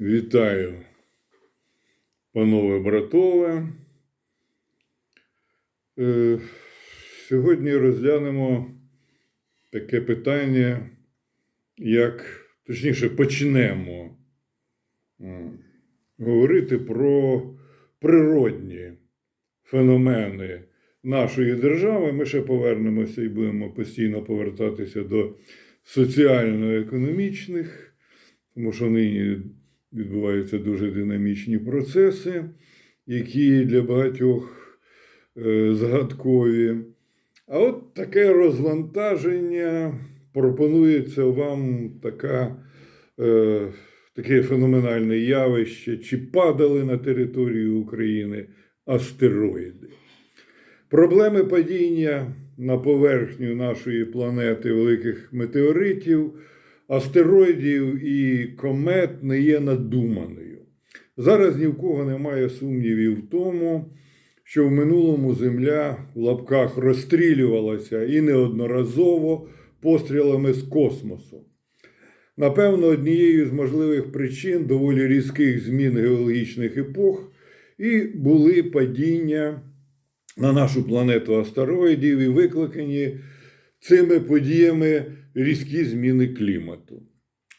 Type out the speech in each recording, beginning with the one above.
Вітаю, панове братове. Е, Сьогодні розглянемо таке питання, як, точніше, почнемо говорити про природні феномени нашої держави. Ми ще повернемося і будемо постійно повертатися до соціально-економічних, тому що нині відбуваються дуже динамічні процеси, які для багатьох е, згадкові. А от таке розвантаження пропонується вам така, е, таке феноменальне явище, чи падали на територію України астероїди. Проблеми падіння на поверхню нашої планети великих метеоритів, астероїдів і комет не є надуманою. Зараз ні в кого немає сумнівів в тому, що в минулому Земля в лапках розстрілювалася і неодноразово пострілами з космосу. Напевно, однією з можливих причин доволі різких змін геологічних епох і були падіння на нашу планету астероїдів і викликані цими подіями різкі зміни клімату.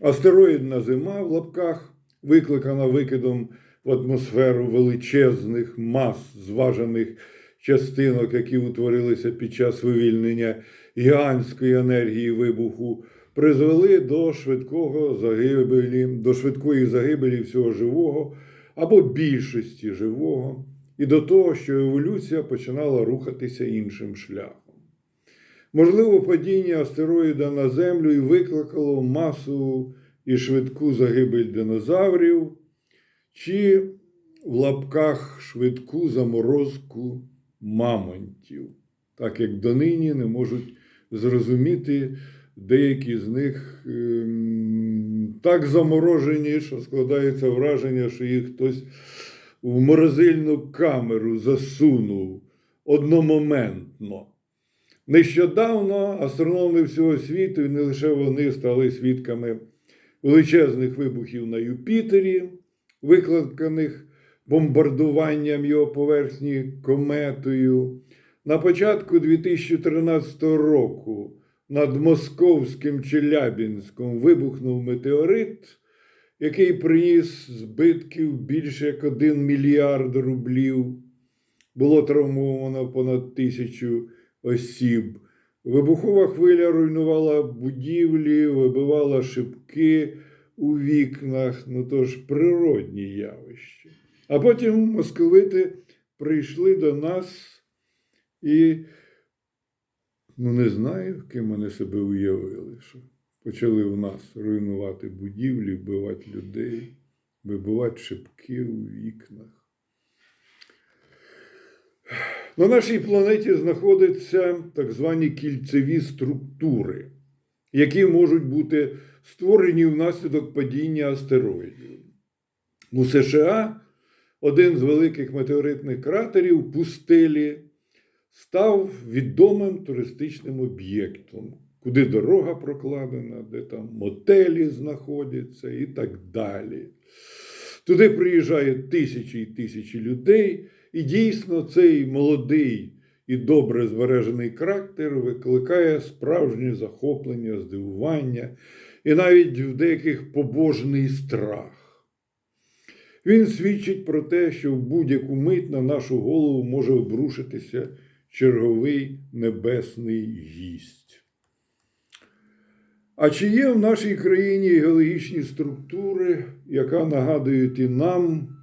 Астероїдна зима в лапках викликана викидом в атмосферу величезних мас зважених частинок, які утворилися під час вивільнення гігантської енергії вибуху, призвели до швидкого загибелі, до швидкої загибелі всього живого або більшості живого, і до того, що еволюція починала рухатися іншим шляхом. Можливо, падіння астероїда на Землю і викликало масу і швидку загибель динозаврів, чи в лапках швидку заморозку мамонтів, так як донині не можуть зрозуміти деякі з них ем, так заморожені, що складається враження, що їх хтось в морозильну камеру засунув одномоментно. Нещодавно астрономи всього світу, і не лише вони стали свідками величезних вибухів на Юпітері, викликаних бомбардуванням його поверхні кометою. На початку 2013 року над Московським Челябінськом вибухнув метеорит, який приніс збитків більше як 1 мільярд рублів. Було травмовано понад тисячу осіб. Вибухова хвиля руйнувала будівлі, вибивала шибки у вікнах, ну то ж природні явища. А потім московити прийшли до нас і, ну не знаю, ким вони себе уявили, що почали в нас руйнувати будівлі, вбивати людей, вибивати шибки у вікнах. На нашій планеті знаходяться так звані кільцеві структури, які можуть бути створені внаслідок падіння астероїдів. У США один з великих метеоритних кратерів пустелі став відомим туристичним об'єктом, куди дорога прокладена, де там мотелі знаходяться і так далі. Туди приїжджають тисячі і тисячі людей. І дійсно цей молодий і добре збережений крактер викликає справжнє захоплення, здивування і навіть в деяких побожний страх. Він свідчить про те, що в будь-яку мить на нашу голову може обрушитися черговий небесний гість. А чи є в нашій країні геологічні структури, яка нагадують і нам?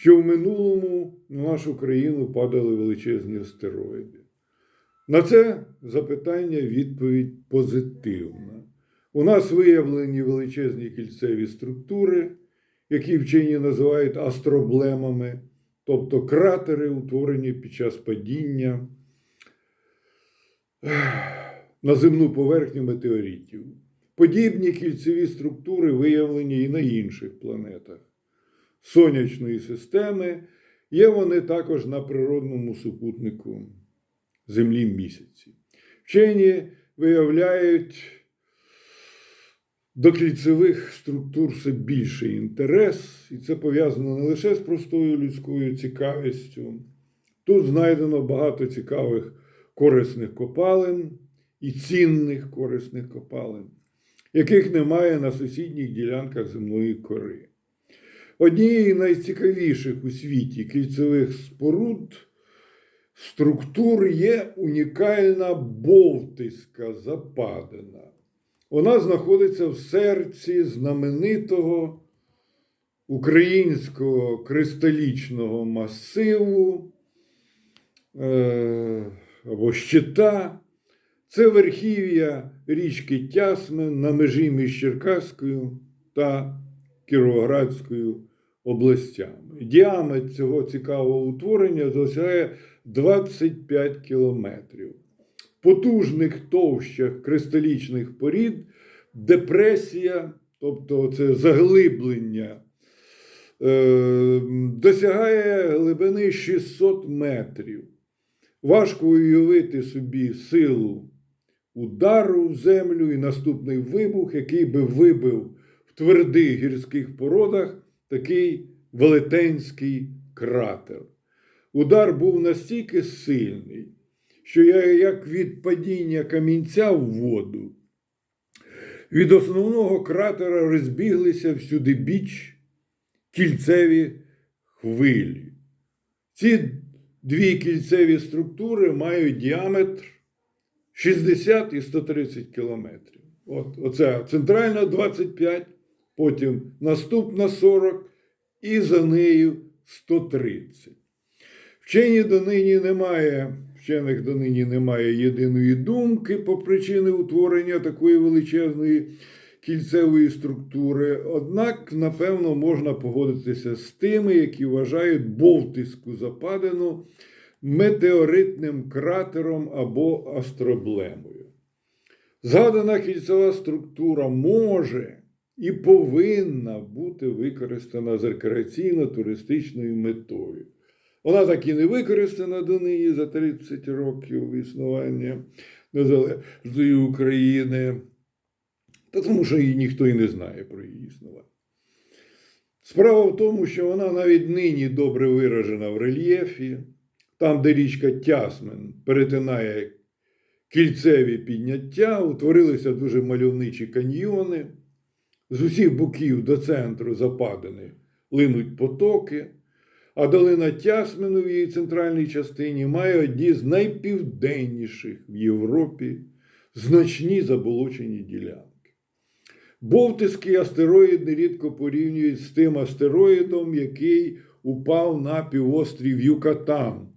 Що в минулому на нашу країну падали величезні астероїди. На це запитання відповідь позитивна. У нас виявлені величезні кільцеві структури, які вчені називають астроблемами, тобто кратери, утворені під час падіння на земну поверхню метеоритів. Подібні кільцеві структури виявлені і на інших планетах сонячної системи, є вони також на природному супутнику Землі місяці. Вчені виявляють До кільцевих структур все більший інтерес, і це пов'язано не лише з простою людською цікавістю. Тут знайдено багато цікавих корисних копалин і цінних корисних копалин, яких немає на сусідніх ділянках земної кори. Однією з найцікавіших у світі кільцевих споруд структур є унікальна Бовтиська западина. Вона знаходиться в серці знаменитого українського кристалічного масиву е, або щита. Це верхів'я річки Тясмин на межі між Черкаською та Кіровоградською областями. Діаметр цього цікавого утворення досягає 25 кілометрів. Потужних товщах кристалічних порід депресія, тобто це заглиблення, е, досягає глибини 600 метрів. Важко уявити собі силу удару в землю і наступний вибух, який би вибив в твердих гірських породах такий велетенський кратер. Удар був настільки сильний, що я, як від падіння камінця в воду, від основного кратера розбіглися всюди біч кільцеві хвилі. Ці дві кільцеві структури мають діаметр 60 і 130 кілометрів. От, оце центральна 25, потім наступна 40 і за нею 130. Вчені донині немає, вчених донині немає єдиної думки по причини утворення такої величезної кільцевої структури. Однак, напевно, можна погодитися з тими, які вважають Бовтиську западину метеоритним кратером або астроблемою. Згадана кільцева структура може і повинна бути використана з рекреаційно-туристичною метою. Вона так і не використана донині за 30 років існування незалежної України, та тому що її ніхто і не знає про її існування. Справа в тому, що вона навіть нині добре виражена в рельєфі, там, де річка Тясмен перетинає кільцеві підняття, утворилися дуже мальовничі каньйони. З усіх боків до центру западини линуть потоки, а долина Тясмену в її центральній частині має одні з найпівденніших в Європі значні заболочені ділянки. Бовтиський астероїд нерідко порівнюють з тим астероїдом, який упав на півострів Юкатан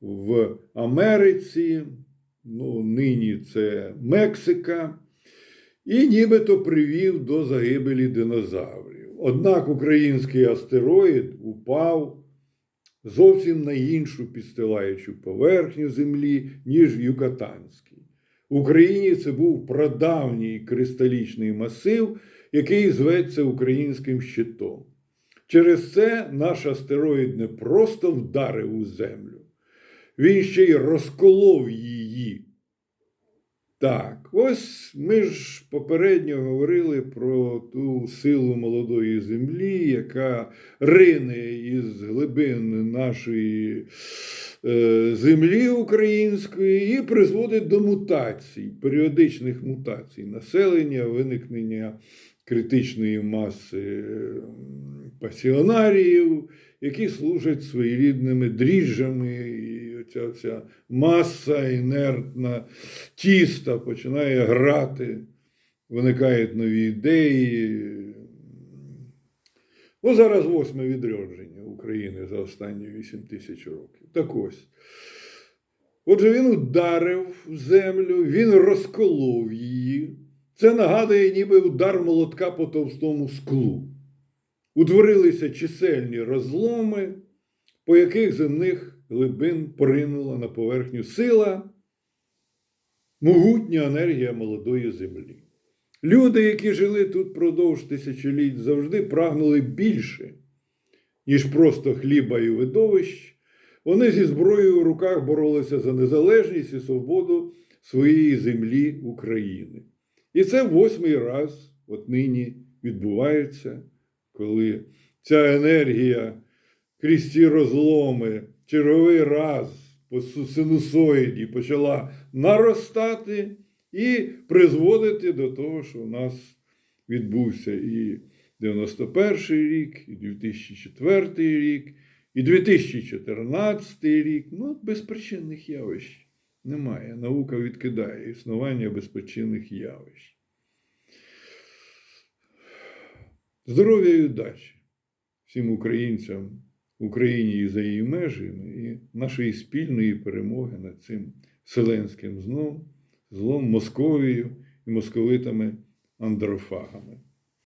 в Америці. Ну, нині це Мексика і нібито привів до загибелі динозаврів. Однак український астероїд упав зовсім на іншу підстилаючу поверхню Землі, ніж Юкатанський. В Україні це був прадавній кристалічний масив, який зветься українським щитом. Через це наш астероїд не просто вдарив у землю, він ще й розколов її. Так, ось ми ж попередньо говорили про ту силу молодої землі, яка рине із глибин нашої е, землі української і призводить до мутацій, періодичних мутацій населення, виникнення критичної маси пасіонаріїв, які служать своєрідними дріжджами. І оця, оця маса інертна тіста починає грати, виникають нові ідеї. Ось зараз восьме відродження України за останні 8 тисяч років. Так ось. Отже, він ударив в землю, він розколов її. Це нагадує, ніби удар молотка по товстому склу. Утворилися чисельні розломи, по яких земних глибин поринула на поверхню сила, могутня енергія молодої землі. Люди, які жили тут продовж тисячоліть, завжди прагнули більше, ніж просто хліба і видовищ. Вони зі зброєю в руках боролися за незалежність і свободу своєї землі України. І це восьмий раз от нині відбувається, коли ця енергія крізь ці розломи черговий раз по синусоїді почала наростати і призводити до того, що у нас відбувся і 91 рік, і 2004 рік, і 2014 рік. Ну, безпричинних явищ немає. Наука відкидає існування безпричинних явищ. Здоров'я і удачі всім українцям Україні і за її межами, і нашої спільної перемоги над цим вселенським злом, злом Московією і московитами андрофагами.